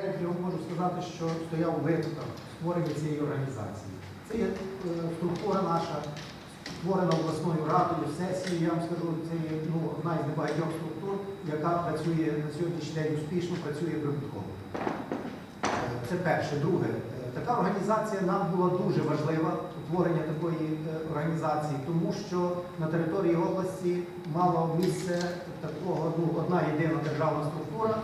Третє, можу сказати, що стояв випадках створення цієї організації. Це є е, структура наша, створена обласною радою, сесією, я вам скажу, це є ну, одна із небагатьох структур, яка працює на сьогоднішній день успішно, працює прибутково. Е, Це перше. Друге, е, така організація нам була дуже важлива, утворення такої організації, тому що на території області мало місце такого, ну, одна єдина державна структура,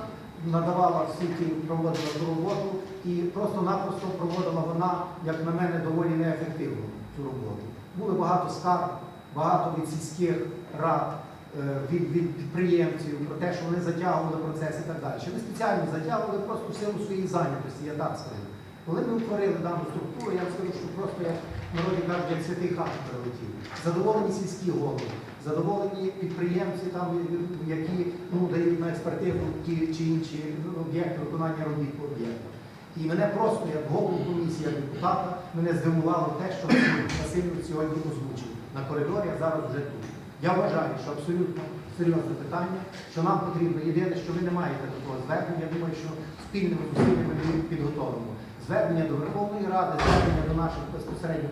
надавала всі ті, проводила ту роботу і просто-напросто проводила вона, як на мене, доволі неефективно цю роботу. Були багато скарг, багато від сільських рад, е, від, від підприємців про те, що вони затягували процес і так далі. Ми спеціально затягували просто в силу своєї зайнятості, я так скажу. Коли ми утворили дану структуру, я скажу, що просто як в народі кажуть, як святий хат прилетів. Задоволені сільські голови, задоволені підприємці, там, які ну, дають на експертизу ті чи інші об'єкти виконання робіт по об'єктах. І мене просто, як голову комісії, як депутата, мене здивувало те, що Василь Васильович сьогодні озвучив на коридорі, а зараз вже тут. Я вважаю, що абсолютно серйозне питання, що нам потрібно єдине, що ви не маєте такого звернення. Я думаю, що спільними зусиллями ми підготовимо. Звернення до Верховної Ради, звернення до наших безпосередньо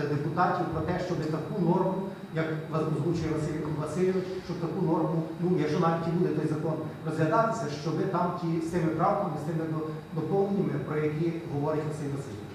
депутатів про те, щоб таку норму, як озвучує Василь Васильович, щоб таку норму, ну якщо навіть і буде той закон розглядатися, щоб там ті з тими правками, з тими доповненнями, про які говорить Василь Васильович.